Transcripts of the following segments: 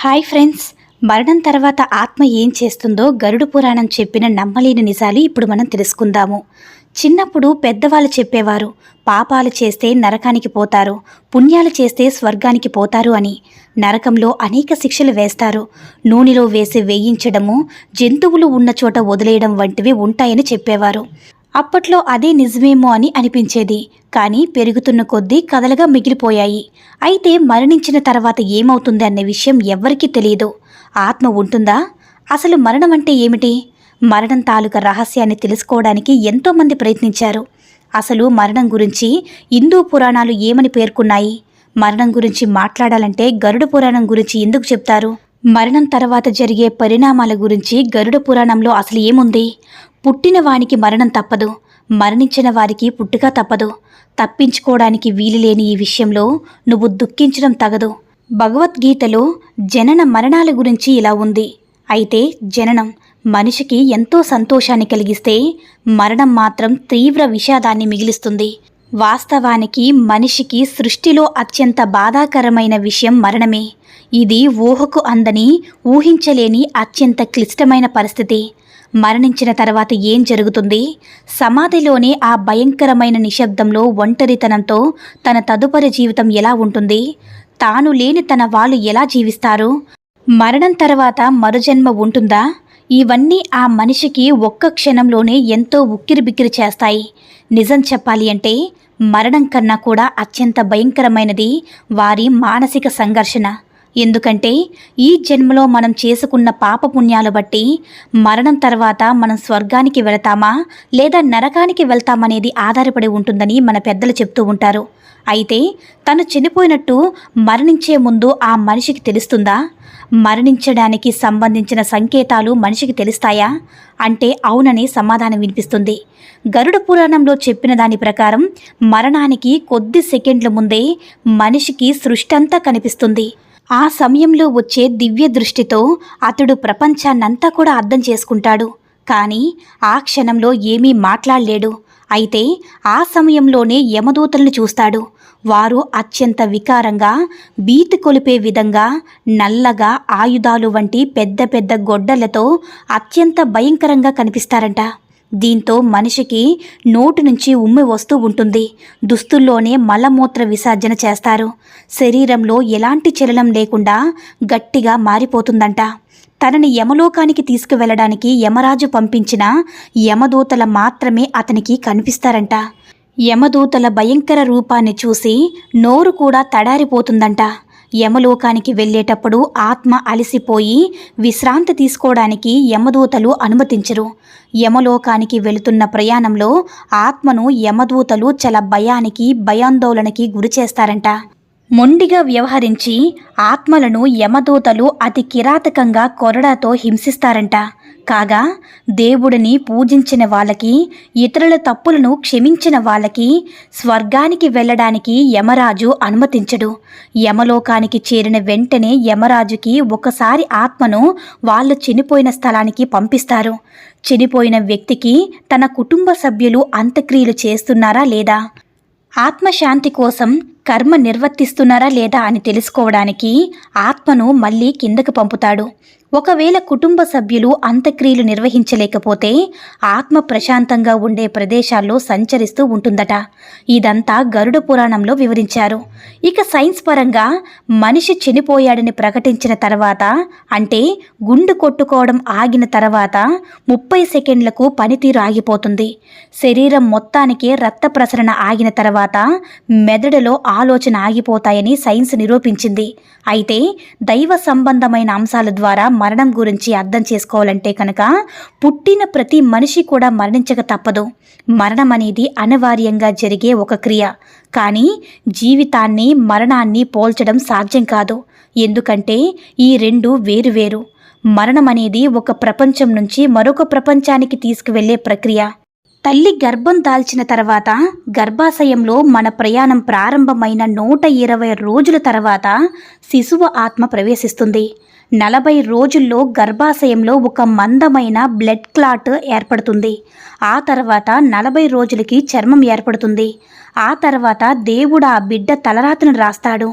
Hi friends. మరణం తర్వాత ఆత్మ ఏం చేస్తుందో గరుడు పురాణం చెప్పిన నమ్మలేని నిజాలు ఇప్పుడు మనం తెలుసుకుందాము. చిన్నప్పుడు పెద్దవాళ్ళు చెప్పేవారు పాపాలు చేస్తే నరకానికి పోతారు పుణ్యాలు చేస్తే స్వర్గానికి పోతారు అని. నరకంలో అనేక శిక్షలు వేస్తారు. నూనెలో వేసి వేయించడము జంతువులు ఉన్న చోట వదిలేయడం వంటివి ఉంటాయని చెప్పేవారు. అప్పట్లో అదే నిజమేమో అని అనిపించేది. కానీ పెరుగుతున్న కొద్దీ కథలుగా మిగిలిపోయాయి. అయితే మరణించిన తర్వాత ఏమవుతుంది అనే విషయం ఎవ్వరికీ తెలియదు ఆత్మ ఉంటుందా? అసలు మరణం అంటే ఏమిటి? మరణం తాలూకా రహస్యాన్ని తెలుసుకోవడానికి ఎంతోమంది ప్రయత్నించారు. అసలు మరణం గురించి హిందూ పురాణాలు ఏమని పేర్కొన్నాయి? మరణం గురించి మాట్లాడాలంటే గరుడ పురాణం గురించి ఎందుకు చెప్తారు? మరణం తర్వాత జరిగే పరిణామాల గురించి గరుడ పురాణంలో అసలు ఏముంది? పుట్టిన వానికి మరణం తప్పదు మరణించిన వారికి పుట్టుక తప్పదు. తప్పించుకోవడానికి వీలులేని ఈ విషయంలో నువ్వు దుఃఖించడం తగదు. భగవద్గీతలో జనన మరణాల గురించి ఇలా ఉంది. అయితే జననం మనిషికి ఎంతో సంతోషాన్ని కలిగిస్తే మరణం మాత్రం తీవ్ర విషాదాన్ని మిగిలిస్తుంది. వాస్తవానికి మనిషికి సృష్టిలో అత్యంత బాధాకరమైన విషయం మరణమే. ఇది ఊహకు అందని ఊహించలేని అత్యంత క్లిష్టమైన పరిస్థితి. మరణించిన తర్వాత ఏం జరుగుతుంది? సమాధిలోనే ఆ భయంకరమైన నిశ్శబ్దంలో ఒంటరితనంతో తన తదుపరి జీవితం ఎలా ఉంటుంది? తాను లేని తన వాళ్ళు ఎలా జీవిస్తారు? మరణం తర్వాత మరుజన్మ ఉంటుందా? ఇవన్నీ ఆ మనిషికి ఒక్క క్షణంలోనే ఎంతో ఉక్కిరిబిక్కిరి చేస్తాయి. నిజం చెప్పాలి అంటే మరణం కన్నా కూడా అత్యంత భయంకరమైనది వారి మానసిక సంఘర్షణ. ఎందుకంటే ఈ జన్మలో మనం చేసుకున్న పాపపుణ్యాలు బట్టి మరణం తర్వాత మనం స్వర్గానికి వెళతామా లేదా నరకానికి వెళ్తామనేది ఆధారపడి ఉంటుందని మన పెద్దలు చెప్తూ ఉంటారు. అయితే తను చనిపోయినట్టు మరణించే ముందు ఆ మనిషికి తెలుస్తుందా? మరణించడానికి సంబంధించిన సంకేతాలు మనిషికి తెలుస్తాయా? అంటే అవునని సమాధానం వినిపిస్తుంది. గరుడ పురాణంలో చెప్పిన దాని ప్రకారం మరణానికి కొద్ది సెకండ్ల ముందే మనిషికి సృష్టంతా కనిపిస్తుంది. ఆ సమయంలో వచ్చే దివ్య దృష్టితో అతడు ప్రపంచాన్నంతా కూడా అర్థం చేసుకుంటాడు. కానీ ఆ క్షణంలో ఏమీ మాట్లాడలేడు. అయితే ఆ సమయంలోనే యమదూతలను చూస్తాడు. వారు అత్యంత వికారంగా బీతి కొలిపే విధంగా నల్లగా ఆయుధాలు వంటి పెద్ద పెద్ద గొడ్డలతో అత్యంత భయంకరంగా కనిపిస్తారంట. దీంతో మనిషికి నోటి నుంచి ఉమ్మి వస్తూ ఉంటుంది. దుస్తుల్లోనే మలమూత్ర విసర్జన చేస్తారు. శరీరంలో ఎలాంటి చలనం లేకుండా గట్టిగా మారిపోతుందంట. తనని యమలోకానికి తీసుకువెళ్ళడానికి యమరాజు పంపించిన యమదూతల మాత్రమే అతనికి కనిపిస్తారంట. యమదూతల భయంకర రూపాన్ని చూసి నోరు కూడా తడారిపోతుందంట. యమలోకానికి వెళ్ళేటప్పుడు ఆత్మ అలసిపోయి విశ్రాంతి తీసుకోవడానికి యమదూతలు అనుమతించరు. యమలోకానికి వెళుతున్న ప్రయాణంలో ఆత్మను యమదూతలు చాలా భయానికి భయాందోళనకి గురి చేస్తారంట. మొండిగా వ్యవహరించి ఆత్మలను యమదూతలు అతి కిరాతకంగా కొరడాతో హింసిస్తారంట. కాగా దేవుడిని పూజించిన వాళ్ళకి ఇతరుల తప్పులను క్షమించిన వాళ్ళకి స్వర్గానికి వెళ్ళడానికి యమరాజు అనుమతించడు. యమలోకానికి చేరిన వెంటనే యమరాజుకి ఒకసారి ఆత్మను వాళ్ళు చనిపోయిన స్థలానికి పంపిస్తారు. చనిపోయిన వ్యక్తికి తన కుటుంబ సభ్యులు అంత్యక్రియలు చేస్తున్నారా లేదా? ఆత్మశాంతి కోసం కర్మ నిర్వర్తిస్తున్నారా లేదా అని తెలుసుకోవడానికి ఆత్మను మళ్ళీ కిందకు పంపుతాడు. ఒకవేళ కుటుంబ సభ్యులు అంత్యక్రియలు నిర్వహించలేకపోతే ఆత్మ ప్రశాంతంగా ఉండే ప్రదేశాల్లో సంచరిస్తూ ఉంటుందట. ఇదంతా గరుడ పురాణంలో వివరించారు. ఇక సైన్స్ పరంగా మనిషి చనిపోయాడని ప్రకటించిన తర్వాత అంటే గుండు కొట్టుకోవడం ఆగిన తర్వాత ముప్పై సెకండ్లకు పనితీరు ఆగిపోతుంది. శరీరం మొత్తానికే రక్త ప్రసరణ ఆగిన తర్వాత మెదడులో ఆలోచన ఆగిపోతాయని సైన్స్ నిరూపించింది. అయితే దైవ సంబంధమైన అంశాల ద్వారా మరణం గురించి అర్థం చేసుకోవాలంటే కనుక పుట్టిన ప్రతి మనిషి కూడా మరణించక తప్పదు. మరణం అనేది అనివార్యంగా జరిగే ఒక క్రియ. కానీ జీవితాన్ని మరణాన్ని పోల్చడం సాధ్యం కాదు. ఎందుకంటే ఈ రెండు వేరువేరు. మరణం అనేది ఒక ప్రపంచం నుంచి మరొక ప్రపంచానికి తీసుకువెళ్ళే ప్రక్రియ. తల్లి గర్భం దాల్చిన తర్వాత గర్భాశయంలో మన ప్రయాణం ప్రారంభమైన నూట ఇరవై రోజుల తర్వాత శిశువు ఆత్మ ప్రవేశిస్తుంది. నలభై రోజుల్లో గర్భాశయంలో ఒక మందమైన బ్లడ్ క్లాట్ ఏర్పడుతుంది. ఆ తర్వాత నలభై రోజులకి చర్మం ఏర్పడుతుంది. ఆ తర్వాత దేవుడు ఆ బిడ్డ తలరాతను రాస్తాడు.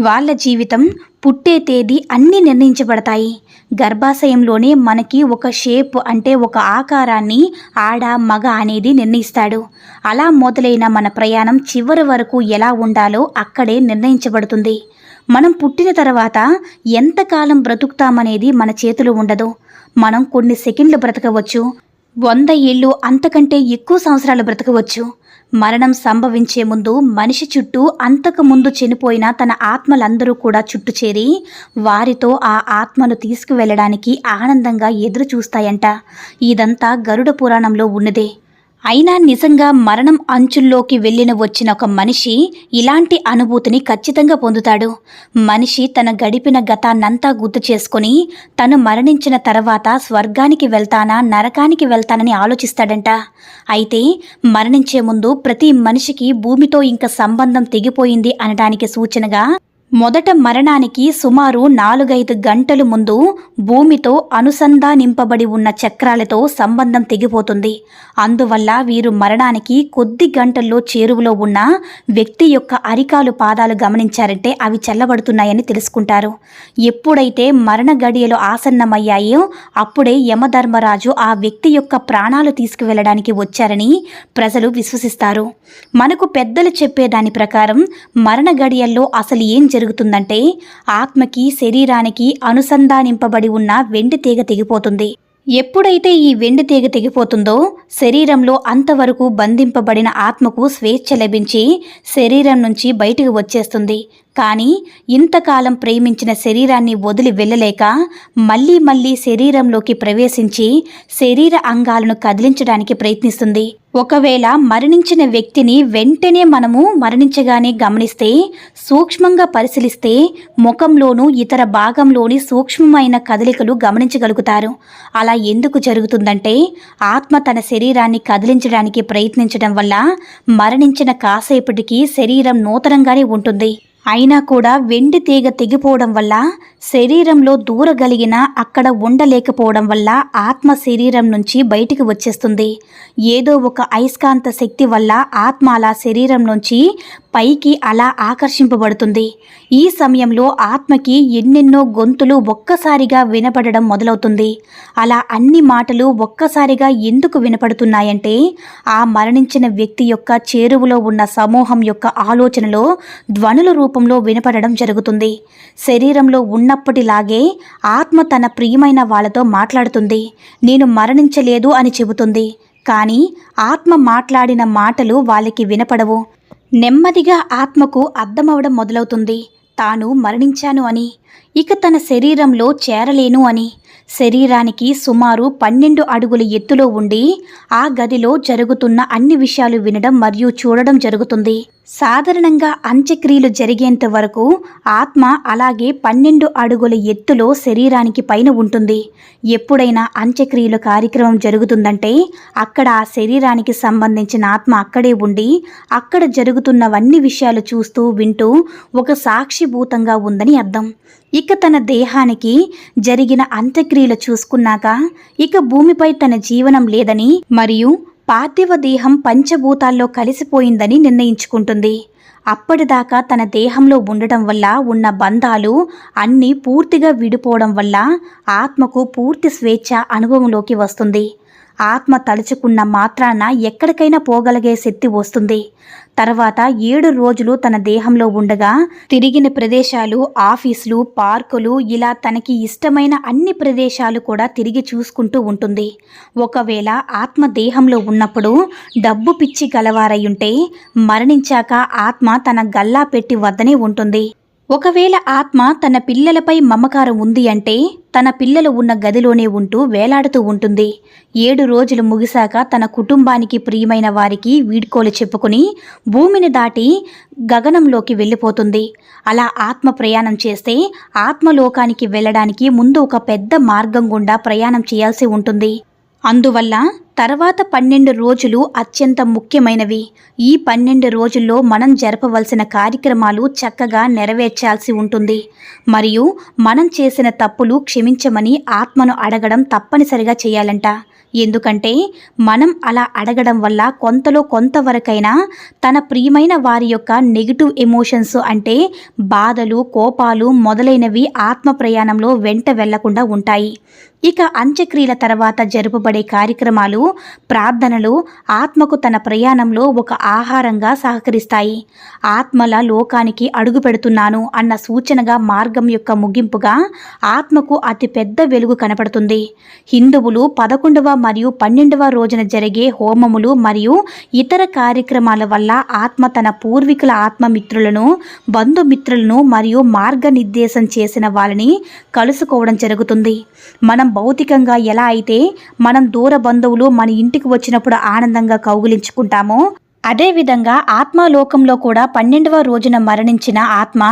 వాళ్ళ జీవితం పుట్టే తేదీ అన్నీ నిర్ణయించబడతాయి. గర్భాశయంలోనే మనకి ఒక షేప్ అంటే ఒక ఆకారాన్ని ఆడ మగ అనేది నిర్ణయిస్తాడు. అలా మొదలైన మన ప్రయాణం చివరి వరకు ఎలా ఉండాలో అక్కడే నిర్ణయించబడుతుంది. మనం పుట్టిన తర్వాత ఎంతకాలం బ్రతుకుతామనేది మన చేతిలో ఉండదు. మనం కొన్ని సెకండ్లు బ్రతకవచ్చు. వంద ఏళ్ళు అంతకంటే ఎక్కువ సంవత్సరాలు బ్రతకవచ్చు. మరణం సంభవించే ముందు మనిషి చుట్టూ అంతకు ముందు చనిపోయిన తన ఆత్మలందరూ కూడా చుట్టూ చేరి వారితో ఆ ఆత్మను తీసుకువెళ్ళడానికి ఆనందంగా ఎదురు చూస్తాయంట ఇదంతా గరుడ పురాణంలో ఉన్నదే. అయినా నిజంగా మరణం అంచుల్లోకి వెళ్ళిన వచ్చిన ఒక మనిషి ఇలాంటి అనుభూతిని ఖచ్చితంగా పొందుతాడు. మనిషి తన గడిపిన గతాన్నంతా గుర్తు చేసుకొని తను మరణించిన తర్వాత స్వర్గానికి వెళ్తానా నరకానికి వెళ్తానని ఆలోచిస్తాడంట. అయితే మరణించే ముందు ప్రతి మనిషికి భూమితో ఇంకా సంబంధం తెగిపోయింది అనడానికి సూచనగా మొదట మరణానికి సుమారు నాలుగైదు గంటలు ముందు భూమితో అనుసంధానింపబడి ఉన్న చక్రాలతో సంబంధం తెగిపోతుంది. అందువల్ల వీరు మరణానికి కొద్ది గంటల్లో చేరువలో ఉన్న వ్యక్తి యొక్క అరికాలు పాదాలు గమనించారంటే అవి చల్లబడుతున్నాయని తెలుసుకుంటారు. ఎప్పుడైతే మరణ గడియలు ఆసన్నమయ్యాయో అప్పుడే యమధర్మరాజు ఆ వ్యక్తి యొక్క ప్రాణాలు తీసుకువెళ్ళడానికి వచ్చారని ప్రజలు విశ్వసిస్తారు. మనకు పెద్దలు చెప్పేదాని ప్రకారం మరణ గడియల్లో అసలు ఏం జరుగుతుందంటే ఆత్మకి శరీరానికి అనుసంధానింపబడి ఉన్న వెండి తీగ తెగిపోతుంది. ఎప్పుడైతే ఈ వెండి తీగ తెగిపోతుందో శరీరంలో అంతవరకు బంధింపబడిన ఆత్మకు స్వేచ్ఛ లభించి శరీరం నుంచి బయటకు వచ్చేస్తుంది. కానీ ఇంతకాలం ప్రేమించిన శరీరాన్ని వదిలి వెళ్ళలేక మళ్ళీ మళ్ళీ శరీరంలోకి ప్రవేశించి శరీర అంగాలను కదిలించడానికి ప్రయత్నిస్తుంది. ఒకవేళ మరణించిన వ్యక్తిని వెంటనే మనము మరణించగానే గమనిస్తే సూక్ష్మంగా పరిశీలిస్తే ముఖంలోనూ ఇతర భాగంలోని సూక్ష్మమైన కదలికలు గమనించగలుగుతారు. అలా ఎందుకు జరుగుతుందంటే ఆత్మ తన శరీరాన్ని కదిలించడానికి ప్రయత్నించడం వల్ల మరణించిన కాసేపటికి శరీరం నూతనంగానే ఉంటుంది. అయినా కూడా వెండి తీగ తెగిపోవడం వల్ల శరీరంలో దూరగలిగిన అక్కడ ఉండలేకపోవడం వల్ల ఆత్మ శరీరం నుంచి బయటికి వచ్చేస్తుంది. ఏదో ఒక అయస్కాంత శక్తి వల్ల ఆత్మ అలా శరీరం నుంచి పైకి అలా ఆకర్షింపబడుతుంది. ఈ సమయంలో ఆత్మకి ఎన్నెన్నో గొంతులు ఒక్కసారిగా వినపడడం మొదలవుతుంది. అలా అన్ని మాటలు ఒక్కసారిగా ఎందుకు వినపడుతున్నాయంటే ఆ మరణించిన వ్యక్తి యొక్క చేరువలో ఉన్న సమూహం యొక్క ఆలోచనలో ధ్వనుల రూపంలో వినపడడం జరుగుతుంది. శరీరంలో ఉన్నప్పటిలాగే ఆత్మ తన ప్రియమైన వాళ్ళతో మాట్లాడుతుంది. నేను మరణించలేదు అని చెబుతుంది. కానీ ఆత్మ మాట్లాడిన మాటలు వాళ్ళకి వినపడవు. నెమ్మదిగా ఆత్మకు అర్థమవడం మొదలవుతుంది. తాను మరణించాను అని ఇక తన శరీరంలో చేరలేను అని. శరీరానికి సుమారు పన్నెండు అడుగుల ఎత్తులో ఉండి ఆ గదిలో జరుగుతున్న అన్ని విషయాలు వినడం మరియు చూడడం జరుగుతుంది. సాధారణంగా అంత్యక్రియలు జరిగేంత వరకు ఆత్మ అలాగే పన్నెండు అడుగుల ఎత్తులో శరీరానికి పైన ఉంటుంది. ఎప్పుడైనా అంత్యక్రియల కార్యక్రమం జరుగుతుందంటే అక్కడ ఆ శరీరానికి సంబంధించిన ఆత్మ అక్కడే ఉండి అక్కడ జరుగుతున్నవన్నీ విషయాలు చూస్తూ వింటూ ఒక సాక్షిభూతంగా ఉందని అర్థం. ఇక తన దేహానికి జరిగిన అంత్యక్రియలు చూసుకున్నాక ఇక భూమిపై తన జీవనం లేదని మరియు పార్థివ దేహం పంచభూతాల్లో కలిసిపోయిందని నిర్ణయించుకుంటుంది. అప్పటిదాకా తన దేహంలో ఉండటం వల్ల ఉన్న బంధాలు అన్నీ పూర్తిగా విడిపోవడం వల్ల ఆత్మకు పూర్తి స్వేచ్ఛ అనుభవంలోకి వస్తుంది. ఆత్మ తలుచుకున్న మాత్రాన ఎక్కడికైనా పోగలిగే శక్తి వస్తుంది. తర్వాత ఏడు రోజులు తన దేహంలో ఉండగా తిరిగిన ప్రదేశాలు ఆఫీసులు పార్కులు ఇలా తనకి ఇష్టమైన అన్ని ప్రదేశాలు కూడా తిరిగి చూసుకుంటూ ఉంటుంది. ఒకవేళ ఆత్మ దేహంలో ఉన్నప్పుడు డబ్బు పిచ్చి గలవారయ్యుంటే మరణించాక ఆత్మ తన గల్లా పెట్టి వద్దనే ఉంటుంది. ఒకవేళ ఆత్మ తన పిల్లలపై మమకారం ఉంది అంటే తన పిల్లలు ఉన్న గదిలోనే ఉంటూ వేలాడుతూ ఉంటుంది. ఏడు రోజులు ముగిశాక తన కుటుంబానికి ప్రియమైన వారికి వీడ్కోలు చెప్పుకుని భూమిని దాటి గగనంలోకి వెళ్ళిపోతుంది. అలా ఆత్మ ప్రయాణం చేస్తే ఆత్మలోకానికి వెళ్ళడానికి ముందు ఒక పెద్ద మార్గం గుండా ప్రయాణం చేయాల్సి ఉంటుంది. అందువల్ల తర్వాత పన్నెండు రోజులు అత్యంత ముఖ్యమైనవి. ఈ పన్నెండు రోజుల్లో మనం జరపవలసిన కార్యక్రమాలు చక్కగా నెరవేర్చాల్సి ఉంటుంది. మరియు మనం చేసిన తప్పులు క్షమించమని ఆత్మను అడగడం తప్పనిసరిగా చేయాలంట. ఎందుకంటే మనం అలా అడగడం వల్ల కొంతలో కొంతవరకైనా తన ప్రియమైన వారి యొక్క నెగిటివ్ ఎమోషన్స్ అంటే బాధలు కోపాలు మొదలైనవి ఆత్మ ప్రయాణంలో వెంట వెళ్ళకుండా ఉంటాయి. ఇక అంత్యక్రియల తర్వాత జరుపబడే కార్యక్రమాలు ప్రార్థనలు ఆత్మకు తన ప్రయాణంలో ఒక ఆహారంగా సహకరిస్తాయి. ఆత్మల లోకానికి అడుగు పెడుతున్నాను అన్న సూచనగా మార్గం యొక్క ముగింపుగా ఆత్మకు అతి పెద్ద వెలుగు కనపడుతుంది. హిందువులు పదకొండవ మరియు పన్నెండవ రోజున జరిగే హోమములు మరియు ఇతర కార్యక్రమాల వల్ల ఆత్మ తన పూర్వీకుల ఆత్మమిత్రులను బంధుమిత్రులను మరియు మార్గనిర్దేశం చేసిన వాళ్ళని కలుసుకోవడం జరుగుతుంది. మనం భౌతికంగా ఎలా అయితే మనం దూర బంధువులు మన ఇంటికి వచ్చినప్పుడు ఆనందంగా కౌగులించుకుంటామో అదేవిధంగా ఆత్మలోకంలో కూడా పన్నెండవ రోజున మరణించిన ఆత్మ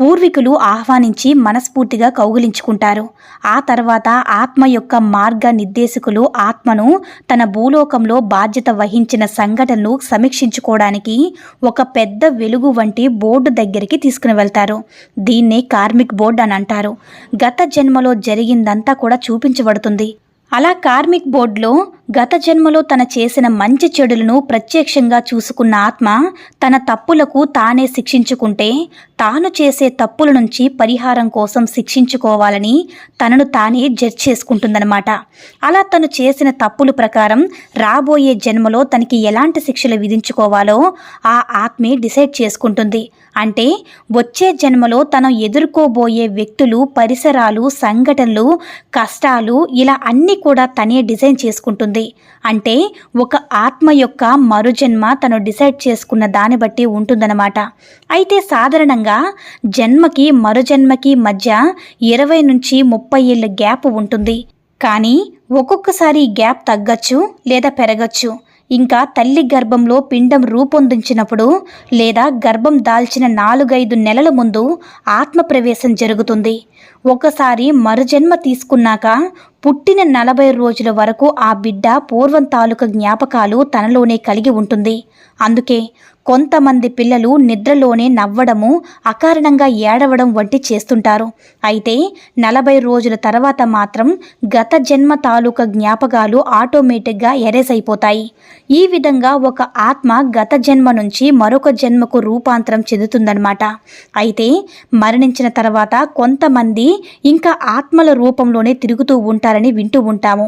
పూర్వీకులు ఆహ్వానించి మనస్ఫూర్తిగా కౌగిలించుకుంటారు. ఆ తర్వాత ఆత్మ యొక్క మార్గ నిర్దేశకులు ఆత్మను తన భూలోకంలో బాధ్యత వహించిన సంఘటనలు సమీక్షించుకోవడానికి ఒక పెద్ద వెలుగు వంటి బోర్డు దగ్గరికి తీసుకుని వెళ్తారు. దీన్నే కార్మిక్ బోర్డు అని అంటారు. గత జన్మలో జరిగిందంతా కూడా చూపించబడుతుంది. అలా కార్మిక్ బోర్డులో గత జన్మలో తన చేసిన మంచి చెడులను ప్రత్యక్షంగా చూసుకున్న ఆత్మ తన తప్పులకు తానే శిక్షించుకుంటే తాను చేసే తప్పుల నుంచి పరిహారం కోసం శిక్షించుకోవాలని తనను తానే జడ్జ్ చేసుకుంటుందన్నమాట. అలా తను చేసిన తప్పుల ప్రకారం రాబోయే జన్మలో తనకి ఎలాంటి శిక్షలు విధించుకోవాలో ఆ ఆత్మే డిసైడ్ చేసుకుంటుంది. అంటే వచ్చే జన్మలో తను ఎదుర్కోబోయే వ్యక్తులు పరిసరాలు సంఘటనలు కష్టాలు ఇలా అన్నీ కూడా తనే డిజైన్ చేసుకుంటుంది. అంటే ఒక ఆత్మ యొక్క మరుజన్మ తను డిసైడ్ చేసుకున్న దాన్ని బట్టి ఉంటుందన్నమాట. అయితే సాధారణంగా జన్మకి మరుజన్మకి మధ్య ఇరవై నుంచి ముప్పై ఏళ్ళ గ్యాప్ ఉంటుంది. కానీ ఒక్కొక్కసారి గ్యాప్ తగ్గచ్చు లేదా పెరగచ్చు. ఇంకా తల్లి గర్భంలో పిండం రూపొందించినప్పుడు లేదా గర్భం దాల్చిన నాలుగైదు నెలల ముందు ఆత్మ ప్రవేశం జరుగుతుంది. ఒకసారి మరుజన్మ తీసుకున్నాక పుట్టిన నలభై రోజుల వరకు ఆ బిడ్డ పూర్వం తాలూకా జ్ఞాపకాలు తనలోనే కలిగి ఉంటుంది. అందుకే కొంతమంది పిల్లలు నిద్రలోనే నవ్వడము అకారణంగా ఏడవడం వంటి చేస్తుంటారు. అయితే నలభై రోజుల తర్వాత మాత్రం గత జన్మ తాలూకా జ్ఞాపకాలు ఆటోమేటిక్గా ఎరేస్ అయిపోతాయి. ఈ విధంగా ఒక ఆత్మ గత జన్మ నుంచి మరొక జన్మకు రూపాంతరం చెందుతుందన్నమాట. అయితే మరణించిన తర్వాత కొంతమంది ఇంకా ఆత్మల రూపంలోనే తిరుగుతూ ఉంటారు చేస్తారని వింటూ ఉంటాము.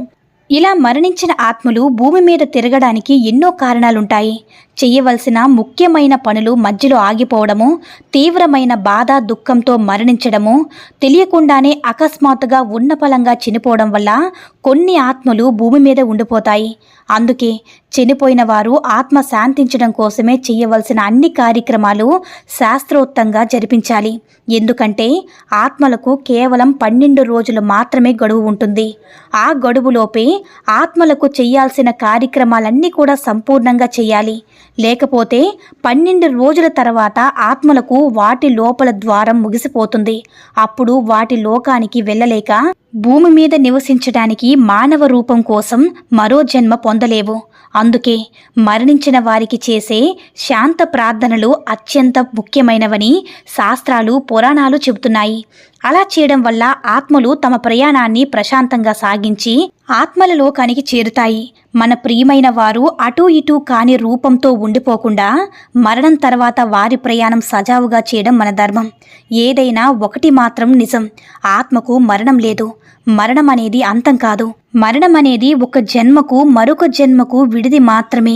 ఇలా మరణించిన ఆత్మలు భూమి మీద తిరగడానికి ఎన్నో కారణాలుంటాయి. చేయవలసిన ముఖ్యమైన పనులు మధ్యలో ఆగిపోవడము తీవ్రమైన బాధ దుఃఖంతో మరణించడము తెలియకుండానే అకస్మాత్తుగా ఉన్నపలంగా చనిపోవడం వల్ల కొన్ని ఆత్మలు భూమి మీద ఉండిపోతాయి. అందుకే చనిపోయిన వారు ఆత్మ శాంతించడం కోసమే చేయవలసిన అన్ని కార్యక్రమాలు శాస్త్రోక్తంగా జరిపించాలి. ఎందుకంటే ఆత్మలకు కేవలం పన్నెండు రోజులు మాత్రమే గడువు ఉంటుంది. ఆ గడువులోపే ఆత్మలకు చేయాల్సిన కార్యక్రమాలన్నీ కూడా సంపూర్ణంగా చేయాలి. లేకపోతే పన్నెండు రోజుల తర్వాత ఆత్మలకు వాటి లోపల ద్వారం ముగిసిపోతుంది. అప్పుడు వాటి లోకానికి వెళ్ళలేక భూమి మీద నివసించడానికి మానవ రూపం కోసం మరో జన్మ పొందలేవు. అందుకే మరణించిన వారికి చేసే శాంత ప్రార్థనలు అత్యంత ముఖ్యమైనవని శాస్త్రాలు పురాణాలు చెబుతున్నాయి. అలా చేయడం వల్ల ఆత్మలు తమ ప్రయాణాన్ని ప్రశాంతంగా సాగించి ఆత్మల లోకానికి చేరుతాయి. మన ప్రియమైన వారు అటూ ఇటూ కాని రూపంతో ఉండిపోకుండా మరణం తర్వాత వారి ప్రయాణం సజావుగా చేయడం మన ధర్మం. ఏదైనా ఒకటి మాత్రం నిజం. ఆత్మకు మరణం లేదు. మరణం అనేది అంతం కాదు. మరణం అనేది ఒక జన్మకు మరొక జన్మకు విడిది మాత్రమే.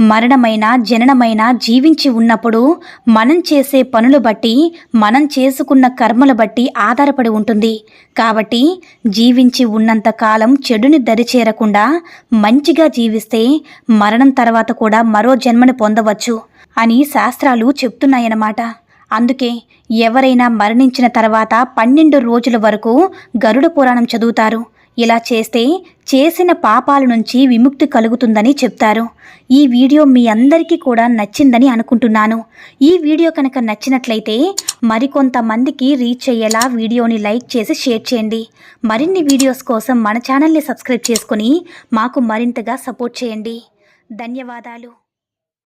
మరణమైన జననమైన జీవించి ఉన్నప్పుడు మనం చేసే పనులు బట్టి మనం చేసుకున్న కర్మల బట్టి ఆధారపడి ఉంటుంది. కాబట్టి జీవించి ఉన్నంత కాలం చెడుని దరిచేరకుండా మంచిగా జీవిస్తే మరణం తర్వాత కూడా మరో జన్మని పొందవచ్చు అని శాస్త్రాలు చెప్తున్నాయన్నమాట. అందుకే ఎవరైనా మరణించిన తర్వాత పన్నెండు రోజుల వరకు గరుడ పురాణం చదువుతారు. ఇలా చేస్తే చేసిన పాపాల నుంచి విముక్తి కలుగుతుందని చెప్తారు. ఈ వీడియో మీ అందరికీ కూడా నచ్చిందని అనుకుంటున్నాను. ఈ వీడియో కనుక నచ్చినట్లయితే మరికొంతమందికి రీచ్ అయ్యేలా వీడియోని లైక్ చేసి షేర్ చేయండి. మరిన్ని వీడియోస్ కోసం మన ఛానల్ని సబ్స్క్రైబ్ చేసుకుని మాకు మరింతగా సపోర్ట్ చేయండి. ధన్యవాదాలు.